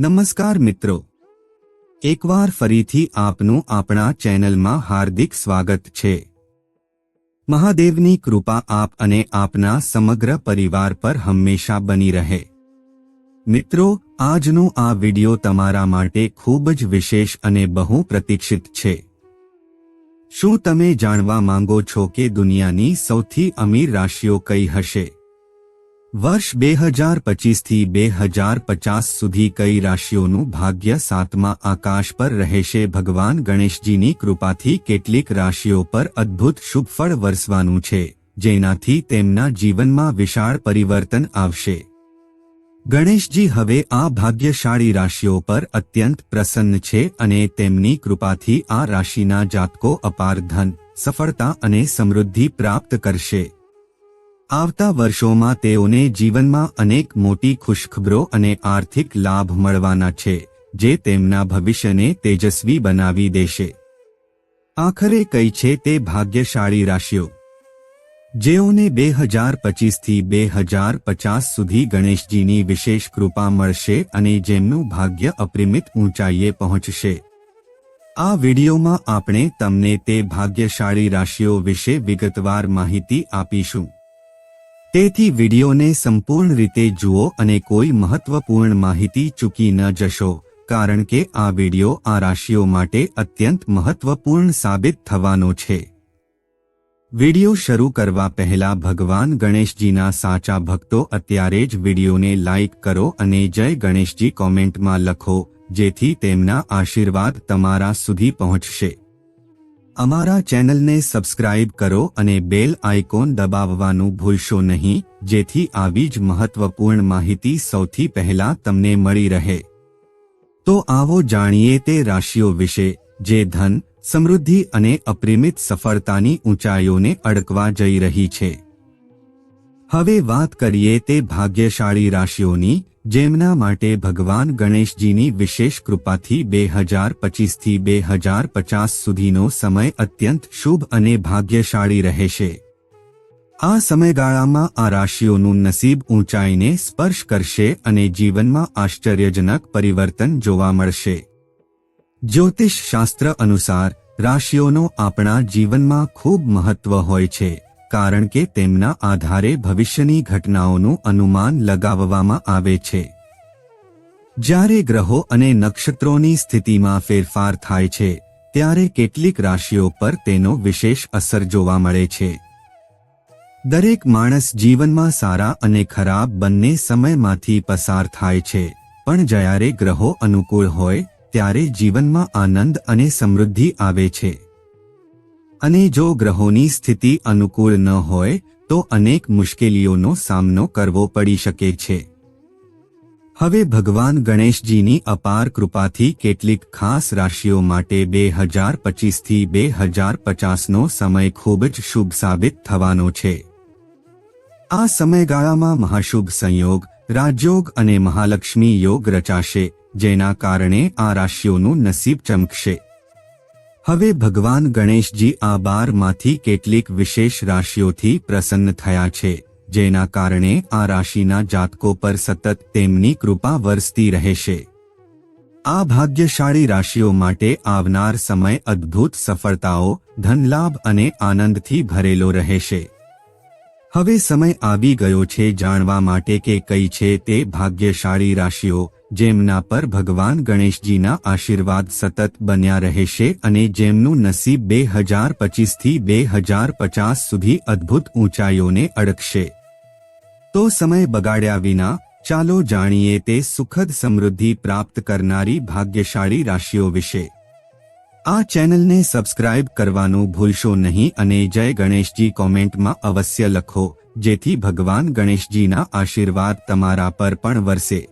નમસ્કાર મિત્રો. એકવાર ફરીથી આપનું આપણા ચેનલમાં હાર્દિક સ્વાગત છે. મહાદેવની કૃપા આપ અને આપના સમગ્ર પરિવાર પર હંમેશા બની રહે. મિત્રો, આજનો આ વિડિયો તમારા માટે ખૂબ જ વિશેષ અને બહુ પ્રતીક્ષિત છે. શું તમે જાણવા માંગો છો કે દુનિયાની સૌથી અમીર રાશિઓ કઈ હશે? વર્ષ બે હજાર પચીસથી બે હજાર પચાસ સુધી કઈ રાશિઓનું ભાગ્ય સાતમા આકાશ પર રહેશે? ભગવાન ગણેશજીની કૃપાથી કેટલીક રાશિઓ પર અદ્ભુત શુભફળ વરસવાનું છે, જેનાથી તેમના જીવનમાં વિશાળ પરિવર્તન આવશે. ગણેશજી હવે આ ભાગ્યશાળી રાશિઓ પર અત્યંત પ્રસન્ન છે અને તેમની કૃપાથી આ રાશિના જાતકો અપાર ધન, સફળતા અને સમૃદ્ધિ પ્રાપ્ત કરશે. આવતા વર્ષોમાં તેઓને જીવનમાં અનેક મોટી ખુશખબરો અને આર્થિક લાભ મળવાના છે, જે તેમના ભવિષ્યને તેજસ્વી બનાવી દેશે. આખરે કઈ છે તે ભાગ્યશાળી રાશિઓ. જેઓને બે હજાર પચીસથી બે હજાર પચાસ સુધી ગણેશજીની વિશેષ કૃપા મળશે અને જેમનું ભાગ્ય અપરિમિત ઊંચાઈએ પહોંચશે. આ વિડીયોમાં આપણે તમને તે ભાગ્યશાળી રાશિઓ વિશે વિગતવાર માહિતી આપીશું. તેથી વિડીયોને સંપૂર્ણ રીતે જુઓ અને કોઈ મહત્વપૂર્ણ માહિતી ચૂકી ન જશો, કારણ કે આ વીડિયો આ રાશિઓ માટે અત્યંત મહત્વપૂર્ણ સાબિત થવાનો છે. વીડિયો શરૂ કરવા પહેલા ભગવાન ગણેશજીના સાચા ભક્તો અત્યારે જ વિડીયોને લાઇક કરો અને જય ગણેશજી કોમેન્ટમાં લખો, જેથી તેમના આશીર્વાદ તમારા સુધી પહોંચશે. અમારા ચેનલને સબસ્ક્રાઇબ કરો અને બેલ આઇકોન દબાવવાનું ભૂલશો નહીં, જેથી આવી જ મહત્વપૂર્ણ માહિતી સૌથી પહેલા તમને મળી રહે. તો આવો જાણીએ તે રાશિઓ વિશે, જે ધન, સમૃદ્ધિ અને અપરિમિત સફળતાની ઊંચાઈઓને અડકવા જઈ રહી છે. હવે વાત કરીએ તે ભાગ્યશાળી રાશિઓની જેમના માટે ભગવાન ગણેશજીની વિશેષ કૃપાથી બે હજાર પચીસથી બે હજાર પચાસ સુધીનો સમય અત્યંત શુભ અને ભાગ્યશાળી રહેશે. આ સમયગાળામાં આ રાશિઓનું નસીબ ઊંચાઈને સ્પર્શ કરશે અને જીવનમાં આશ્ચર્યજનક પરિવર્તન જોવા મળશે. જ્યોતિષ શાસ્ત્ર અનુસાર, રાશિઓનો આપણા જીવનમાં ખૂબ મહત્વ હોય છે. કારણ કે તેમના આધારે ભવિષ્યની ઘટનાઓનું અનુમાન લગાવવામાં આવે છે. જ્યારે ગ્રહો અને નક્ષત્રોની સ્થિતિમાં ફેરફાર થાય છે, ત્યારે કેટલીક રાશિઓ પર તેનો વિશેષ અસર જોવા મળે છે. દરેક માણસ જીવનમાં સારા અને ખરાબ બંને સમયમાંથી પસાર થાય છે, પણ જ્યારે ગ્રહો અનુકૂળ હોય, ત્યારે જીવનમાં આનંદ અને સમૃદ્ધિ આવે છે. અને જો ગ્રહોની સ્થિતિ અનુકૂળ ન હોય, તો અનેક મુશ્કેલીઓનો સામનો કરવો પડી શકે છે. હવે ભગવાન ગણેશજીની અપાર કૃપાથી કેટલીક ખાસ રાશિઓ માટે બે હજાર પચીસથી બે હજાર પચાસનો સમય ખૂબ જ શુભ સાબિત થવાનો છે. આ સમયગાળામાં મહાશુભ સંયોગ, રાજયોગ અને મહાલક્ષ્મી યોગ રચાશે, જેના કારણે આ રાશિઓનું નસીબ ચમકશે. હવે ભગવાન ગણેશજી આ બારમાંથી કેટલીક વિશેષ રાશિઓથી પ્રસન્ન થયા છે, જેના કારણે આ રાશિના જાતકો પર સતત તેમની કૃપા વરસતી રહેશે. આ ભાગ્યશાળી રાશિઓ માટે આવનાર સમય અદ્ભુત સફળતાઓ, ધનલાભ અને આનંદથી ભરેલો રહેશે. હવે સમય આવી ગયો છે જાણવા માટે કે કઈ છે તે ભાગ્યશાળી રાશિઓ, જેમના પર ભગવાન ગણેશજીના આશીર્વાદ સતત બન્યા રહેશે અને જેમનું નસીબ બે હજાર પચીસથી બે હજાર પચાસ સુધી અદ્ભુત ઊંચાઈઓને અડકશે. તો સમય બગાડ્યા વિના, ચાલો જાણીએ તે સુખદ સમૃદ્ધિ પ્રાપ્ત કરનારી ભાગ્યશાળી રાશિઓ વિશે. આ ચેનલને સબસ્ક્રાઇબ કરવાનું ભૂલશો નહીં અને જય ગણેશજી કોમેન્ટમાં અવશ્ય લખો, જેથી ભગવાન ગણેશજીના આશીર્વાદ તમારા પર પણ વરસે.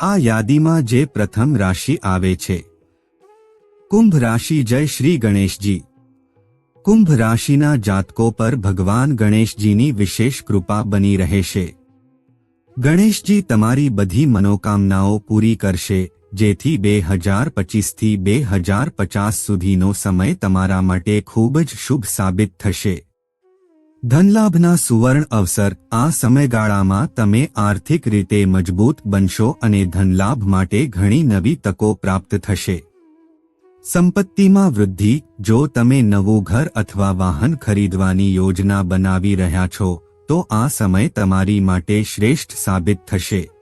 આ યાદીમાં જે પ્રથમ રાશિ આવે છે. કુંભ રાશિ જય શ્રી ગણેશજી. કુંભ રાશિના જાતકો પર ભગવાન ગણેશજીની વિશેષ કૃપા બની રહેશે. ગણેશજી તમારી બધી મનોકામનાઓ પૂરી કરશે જેથી બે હજાર પચીસથી બે હજાર પચાસ સુધીનો સમય તમારા માટે ખૂબ જ શુભ સાબિત થશે. ધનલાભના સુવર્ણ અવસર, આ સમયગાળામાં તમે આર્થિક રીતે મજબૂત બનશો અને ધનલાભ માટે ઘણી નવી તકો પ્રાપ્ત થશે. સંપત્તિમાં વૃદ્ધિ, જો તમે નવું ઘર અથવા વાહન ખરીદવાની યોજના બનાવી રહ્યા છો, તો આ સમય તમારી માટે શ્રેષ્ઠ સાબિત થશે.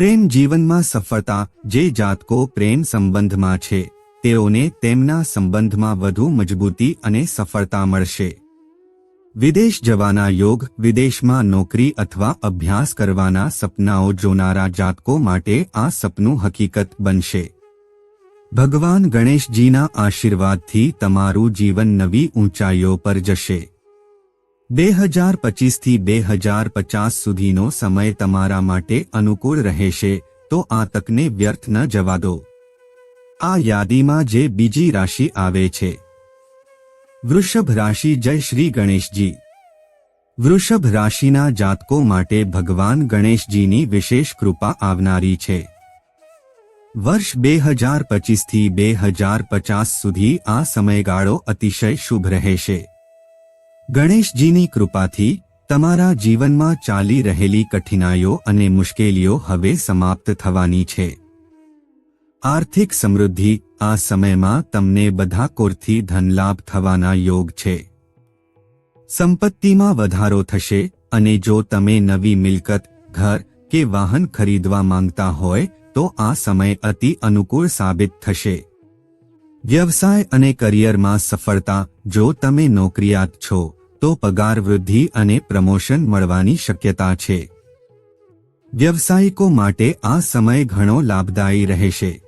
પ્રેમ જીવનમાં સફળતા જે જાતકો પ્રેમ સંબંધમાં છે, તેઓને તેમના સંબંધમાં વધુ મજબૂતી અને સફળતા મળશે. વિદેશ જવાના યોગ, વિદેશમાં નોકરી અથવા અભ્યાસ કરવાના સપનાઓ જોનારા જાતકો માટે આ સપનું હકીકત બનશે. ભગવાન ગણેશજીના આશીર્વાદથી તમારું જીવન નવી ઊંચાઈઓ પર જશે. બે હજાર પચીસથી બે હજાર પચાસ સુધીનો સમય તમારા માટે અનુકૂળ રહેશે, તો આ તકને વ્યર્થ ન જવા દો. આ યાદીમાં જે બીજી રાશિ આવે છે. વૃષભ રાશિ જય શ્રી ગણેશજી. વૃષભ રાશિના જાતકો માટે ભગવાન ગણેશજીની વિશેષ કૃપા આવનારી છે. વર્ષ બે હજાર પચીસથી બે હજાર પચાસ સુધી આ સમયગાળો અતિશય શુભ રહેશે. ગણેશજીની કૃપાથી તમારા જીવનમાં ચાલી રહેલી કઠિનાઈઓ અને મુશ્કેલીઓ હવે સમાપ્ત થવાની છે. આર્થિક સમૃદ્ધિ આ સમયમાં તમને બધા કોરથી ધનલાભ થવાના યોગ છે. સંપત્તિમાં વધારો થશે અને જો તમે નવી મિલકત, ઘર કે વાહન ખરીદવા માંગતા હોય, તો આ સમય અતિ અનુકૂળ સાબિત થશે. વ્યવસાય અને કરિયરમાં સફળતા, જો તમે નોકરિયાત છો તો પગાર વૃદ્ધિ અને પ્રમોશન મળવાની શક્યતા છે. વ્યવસાયિકો માટે આ સમય ઘણો લાભદાયી રહેશે.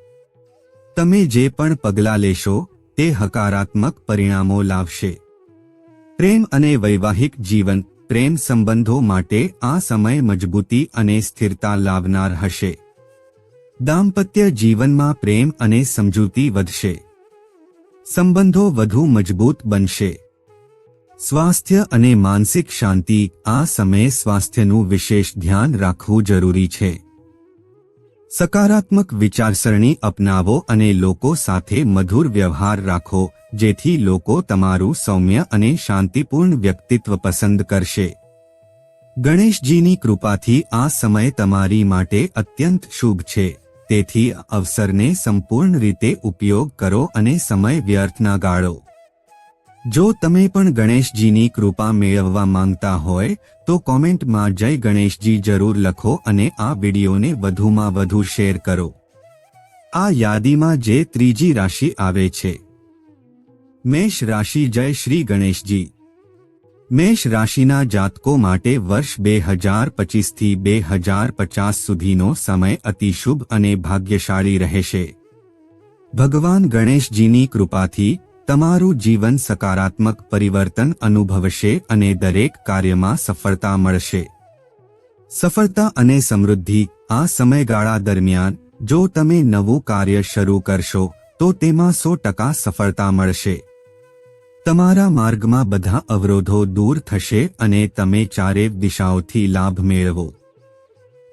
તમે જે પણ પગલાં લેશો, તે હકારાત્મક પરિણામો લાવશે. પ્રેમ અને વૈવાહિક જીવન, પ્રેમ સંબંધો માટે આ સમય મજબૂતી અને સ્થિરતા લાવનાર હશે. દાંપત્ય જીવનમાં પ્રેમ અને સમજૂતી વધશે. સંબંધો વધુ મજબૂત બનશે. સ્વાસ્થ્ય અને માનસિક શાંતિ આ સમયે સ્વાસ્થ્યનું વિશેષ ધ્યાન રાખવું જરૂરી છે. સકારાત્મક વિચારસરણી અપનાવો અને લોકો સાથે મધુર વ્યવહાર રાખો, જેથી લોકો તમારું સૌમ્ય અને શાંતિપૂર્ણ વ્યક્તિત્વ પસંદ કરશે. ગણેશજીની કૃપાથી આ સમય તમારી માટે અત્યંત શુભ છે. તેથી અવસરને સંપૂર્ણ રીતે ઉપયોગ કરો અને સમય વ્યર્થ ના ગાળો. જો તમે પણ ગણેશજીની કૃપા મેળવવા માંગતા હોય, તો કોમેન્ટમાં જય ગણેશજી જરૂર લખો અને આ વિડીયોને વધુમાં વધુ શેર કરો. આ યાદીમાં જે ત્રીજી રાશિ આવે છે. મેષ રાશિ જય શ્રી ગણેશજી. મેષ રાશિના જાતકો માટે વર્ષ બે હજાર પચીસથી બે હજાર પચાસ સુધીનો સમય અતિશુભ અને ભાગ્યશાળી રહેશે. ભગવાન ગણેશજીની કૃપાથી તમારું જીવન સકારાત્મક પરિવર્તન અનુભવશે અને દરેક કાર્યમાં સફળતા મળશે. સફળતા અને સમૃદ્ધિ આ સમયગાળા દરમિયાન, જો તમે નવું કાર્ય શરૂ કરશો, તો તેમાં સો ટકા સફળતા મળશે. તમારા માર્ગમાં બધા અવરોધો દૂર થશે અને તમે ચારે દિશાઓથી લાભ મેળવો.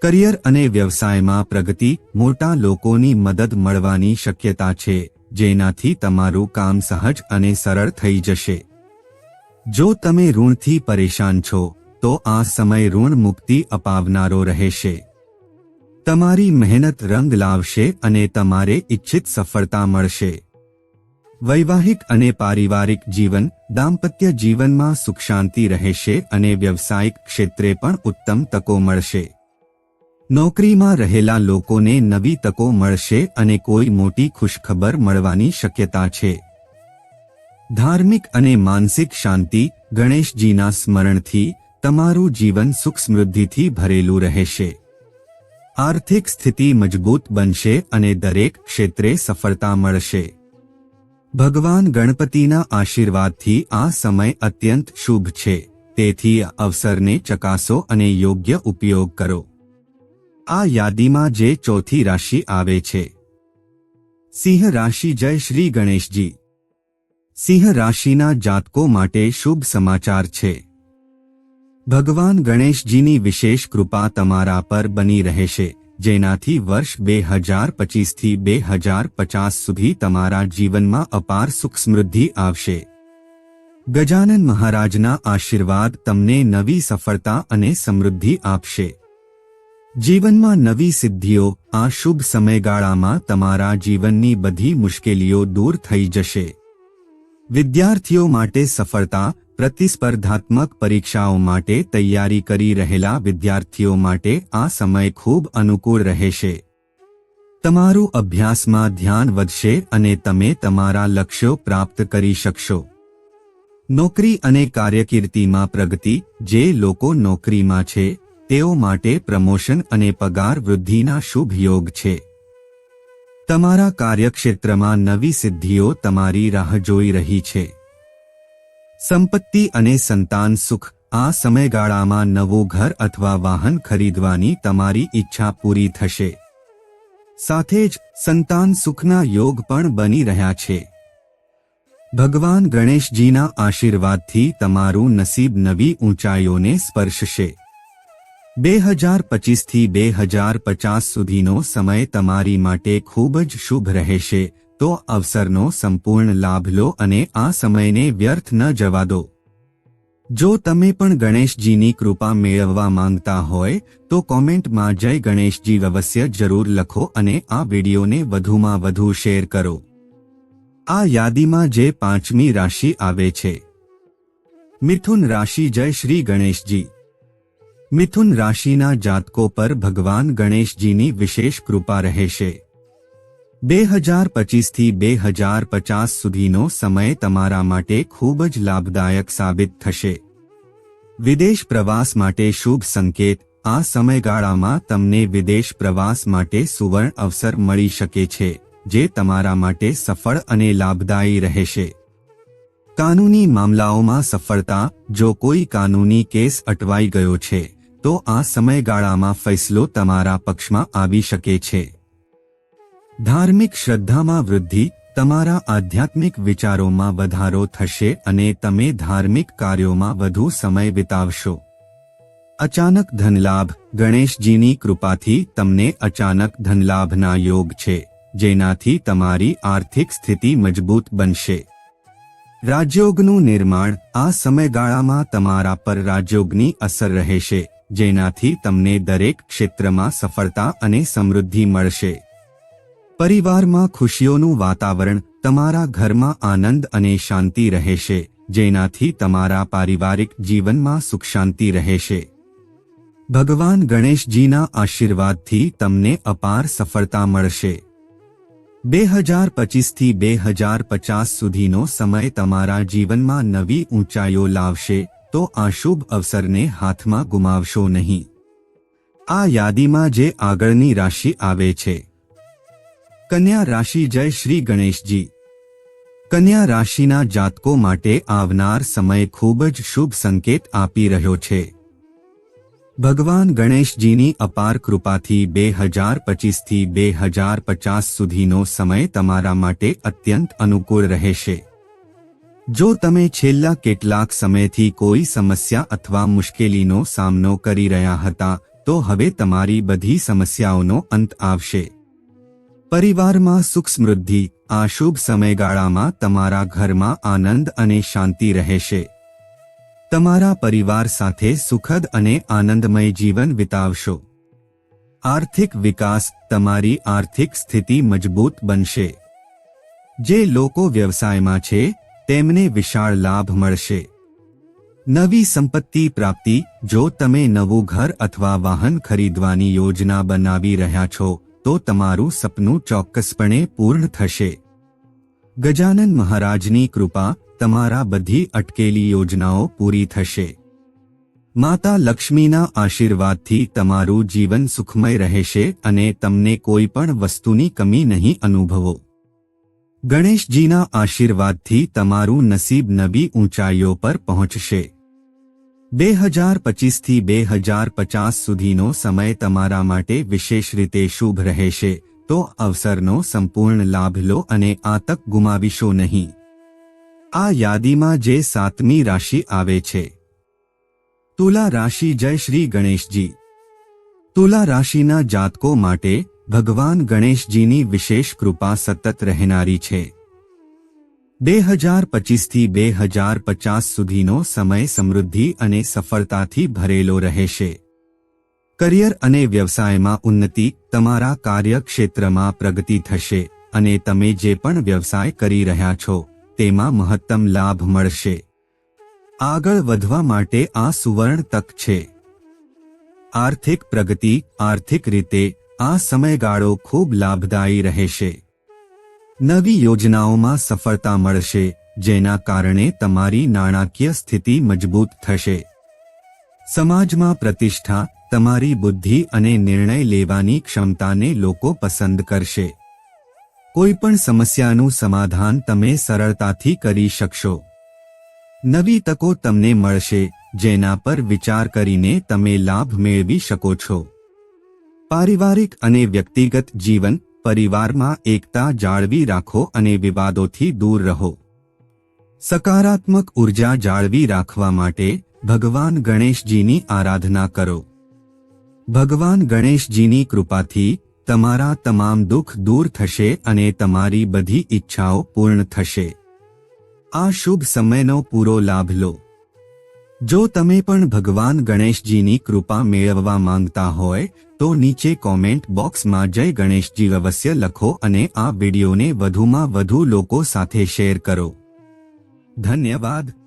કરિયર અને વ્યવસાયમાં પ્રગતિ મોટા લોકોની મદદ મળવાની શક્યતા છે. જેનાથી તમારું કામ સહજ અને સરળ થઈ જશે. જો તમે ઋણથી પરેશાન છો, તો આ સમય ઋણ મુક્તિ અપાવનારો રહેશે. તમારી મહેનત રંગ લાવશે અને તમારે ઇચ્છિત સફળતા મળશે. વૈવાહિક અને પારિવારિક જીવન દાંપત્ય જીવનમાં સુખ શાંતિ રહેશે અને વ્યવસાયિક ક્ષેત્રે પણ ઉત્તમ તકો મળશે. નોકરીમાં રહેલા લોકોને નવી તકો મળશે અને કોઈ મોટી ખુશખબર મળવાની શક્યતા છે. ધાર્મિક અને માનસિક શાંતિ ગણેશજીના સ્મરણથી તમારું જીવન સુખ સમૃદ્ધિથી ભરેલું રહેશે. આર્થિક સ્થિતિ મજબૂત બનશે અને દરેક ક્ષેત્રે સફળતા મળશે. ભગવાન ગણપતિના આશીર્વાદથી આ સમય અત્યંત શુભ છે. તેથી અવસરને ચકાસો અને યોગ્ય ઉપયોગ કરો. આ યાદીમાં જે ચોથી રાશિ આવે છે. સિંહ રાશિ જય શ્રી ગણેશજી. સિંહ રાશિના જાતકો માટે શુભ સમાચાર છે. ભગવાન ગણેશજીની વિશેષ કૃપા તમારા પર બની રહેશે, જેનાથી વર્ષ બે હજાર પચીસથી બે હજાર પચાસ સુધી તમારા જીવનમાં અપાર સુખ સમૃદ્ધિ આવશે. ગજાનન મહારાજના આશીર્વાદ તમને નવી સફળતા અને સમૃદ્ધિ આપશે. જીવનમાં નવી સિદ્ધિઓ આ શુભ સમયગાળામાં તમારા જીવનની બધી મુશ્કેલીઓ દૂર થઈ જશે. વિદ્યાર્થીઓ માટે સફળતા, પ્રતિસ્પર્ધાત્મક પરીક્ષાઓ માટે તૈયારી કરી રહેલા વિદ્યાર્થીઓ માટે આ સમય ખૂબ અનુકૂળ રહેશે. તમારું અભ્યાસમાં ધ્યાન વધશે અને તમે તમારા લક્ષ્યો પ્રાપ્ત કરી શકશો. નોકરી અને કાર્યકીર્તિમાં પ્રગતિ, જે લોકો નોકરીમાં છે તેઓ માટે પ્રમોશન અને પગાર વૃદ્ધિના શુભ યોગ છે. તમારા કાર્યક્ષેત્રમાં નવી સિદ્ધિઓ તમારી રાહ જોઈ રહી છે. સંપત્તિ અને સંતાન સુખ, આ સમયગાળામાં નવું ઘર અથવા વાહન ખરીદવાની તમારી ઈચ્છા પૂરી થશે. સાથે જ, સંતાન સુખના યોગ પણ બની રહ્યા છે. ભગવાન ગણેશજીના આશીર્વાદથી તમારું નસીબ નવી ઊંચાઈઓને સ્પર્શશે. બે હજાર પચીસથી બે હજાર પચાસ સુધીનો સમય તમારી માટે ખૂબ જ શુભ રહેશે, તો અવસરનો સંપૂર્ણ લાભ લો અને આ સમયને વ્યર્થ ન જવા દો. જો તમે પણ ગણેશજીની કૃપા મેળવવા માંગતા હોય, તો કોમેન્ટમાં જય ગણેશજી અવશ્ય જરૂર લખો અને આ વિડીયોને વધુમાં વધુ શેર કરો. આ યાદીમાં જે પાંચમી રાશિ આવે છે. મિથુન રાશિ જય શ્રી ગણેશજી. મિથુન રાશિના જાતકો પર ભગવાન ગણેશજીની વિશેષ કૃપા રહેશે. બે હજાર પચીસથી બે હજાર પચાસ સુધીનો સમય તમારા માટે ખૂબ જ લાભદાયક સાબિત થશે. વિદેશ પ્રવાસ માટે શુભ સંકેત, આ સમયગાળામાં તમને વિદેશ પ્રવાસ માટે સુવર્ણ અવસર મળી શકે છે, જે તમારા માટે સફળ અને લાભદાયી રહેશે. કાનૂની મામલાઓમાં સફળતા, જો કોઈ કાનૂની કેસ અટવાઈ ગયો છે. તો આ સમયગાળામાં ફૈસલો તમારા પક્ષમાં આવી શકે છે. ધાર્મિક શ્રદ્ધામાં વૃદ્ધિ, તમારા આધ્યાત્મિક વિચારોમાં વધારો થશે અને તમે ધાર્મિક કાર્યોમાં વધુ સમય વિતાવશો. અચાનક ધનલાભ, ગણેશજીની કૃપાથી તમને અચાનક ધનલાભના યોગ છે, જેનાથી તમારી આર્થિક સ્થિતિ મજબૂત બનશે. રાજયોગનું નિર્માણ, આ સમયગાળામાં તમારા પર રાજયોગની અસર રહેશે. જેનાથી તમને દરેક ક્ષેત્રમાં સફળતા અને સમૃદ્ધિ મળશે. પરિવારમાં ખુશીઓનું વાતાવરણ તમારા ઘરમાં આનંદ અને શાંતિ રહેશે, જેનાથી તમારા પારિવારિક જીવનમાં સુખ શાંતિ રહેશે. ભગવાન ગણેશજીના આશીર્વાદથી તમને અપાર સફળતા મળશે. બે હજાર પચીસથી બે હજાર પચાસ સુધીનો સમય તમારા જીવનમાં નવી ઊંચાઈઓ લાવશે તો આ શુભ અવસરને હાથમાં ગુમાવશો નહીં. આ યાદીમાં જે આગળની રાશિ આવે છે. કન્યા રાશિ જય શ્રી ગણેશજી. કન્યા રાશિના જાતકો માટે આવનાર સમય ખૂબ જ શુભ સંકેત આપી રહ્યો છે. ભગવાન ગણેશજીની અપાર કૃપાથી બે હજાર પચીસથી બે હજાર પચાસ સુધીનો સમય તમારા માટે અત્યંત અનુકૂળ રહેશે. જો તમે છેલ્લા કેટલાક સમયથી કોઈ સમસ્યા અથવા મુશ્કેલીનો સામનો કરી રહ્યા હતા, તો હવે તમારી બધી સમસ્યાઓનો અંત આવશે. પરિવારમાં સુખ સમૃદ્ધિ, આ શુભ સમયગાળામાં તમારા ઘરમાં આનંદ અને શાંતિ રહેશે. તમારા પરિવાર સાથે સુખદ અને આનંદમય જીવન વિતાવશો. આર્થિક વિકાસ, તમારી આર્થિક સ્થિતિ મજબૂત બનશે. જે લોકો વ્યવસાયમાં છે તેમને વિશાળ લાભ મળશે. નવી સંપત્તિ પ્રાપ્તિ, જો તમે નવું ઘર અથવા વાહન ખરીદવાની યોજના બનાવી રહ્યા છો, તો તમારું સપનું ચોક્કસપણે પૂર્ણ થશે. ગજાનન મહારાજની કૃપા તમારા બધી અટકેલી યોજનાઓ પૂરી થશે. માતા લક્ષ્મીના આશીર્વાદથી તમારું જીવન સુખમય રહેશે અને તમને કોઈ પણ વસ્તુની કમી નહીં અનુભવો. ગણેશજીના આશીર્વાદથી તમારું નસીબ નવી ઊંચાઈઓ પર પહોંચશે. બે હજાર પચીસથી બે હજાર પચાસ સુધીનો સમય તમારા માટે વિશેષ રીતે શુભ રહેશે, તો અવસરનો સંપૂર્ણ લાભ લો અને આ તક ગુમાવીશો નહીં. આ યાદીમાં જે સાતમી રાશિ આવે છે. તુલા રાશિ જય શ્રી ગણેશજી. તુલા રાશિના જાતકો માટે ભગવાન ગણેશજીની વિશેષ કૃપા સતત રહેનારી છે. બે હજાર પચીસથી બે હજાર પચાસ સુધીનો સમય સમૃદ્ધિ અને સફળતાથી ભરેલો રહેશે. કરિયર અને વ્યવસાયમાં ઉન્નતિ તમારા કાર્યક્ષેત્રમાં પ્રગતિ થશે અને તમે જે પણ વ્યવસાય કરી રહ્યા છો, તેમાં મહત્તમ લાભ મળશે. આગળ વધવા માટે આ સુવર્ણ તક છે. આર્થિક પ્રગતિ આર્થિક રીતે આ સમયગાળો ખૂબ લાભદાયી રહેશે. નવી યોજનાઓમાં સફળતા મળશે, જેના કારણે તમારી નાણાકીય સ્થિતિ મજબૂત થશે. સમાજમાં પ્રતિષ્ઠા, તમારી બુદ્ધિ અને નિર્ણય લેવાની ક્ષમતાને લોકો પસંદ કરશે. કોઈપણ સમસ્યાનું સમાધાન તમે સરળતાથી કરી શકશો. નવી તકો તમને મળશે, જેના પર વિચાર કરીને તમે લાભ મેળવી શકો છો. પારિવારિક અને વ્યક્તિગત જીવન, પરિવારમાં એકતા જાળવી રાખો અને વિવાદોથી દૂર રહો. સકારાત્મક ઊર્જા જાળવી રાખવા માટે ભગવાન ગણેશજીની આરાધના કરો. ભગવાન ગણેશજીની કૃપાથી તમારા તમામ દુઃખ દૂર થશે અને તમારી બધી ઈચ્છાઓ પૂર્ણ થશે. આ શુભ સમયનો પૂરો લાભ લો. જો તમે પણ ભગવાન ગણેશજીની કૃપા મેળવવા માંગતા હોય તો નીચે કોમેન્ટ બોક્સમાં જય ગણેશજી અવશ્ય લખો અને આ વિડીયોને વધુમાં વધુ લોકો સાથે શેર કરો. ધન્યવાદ.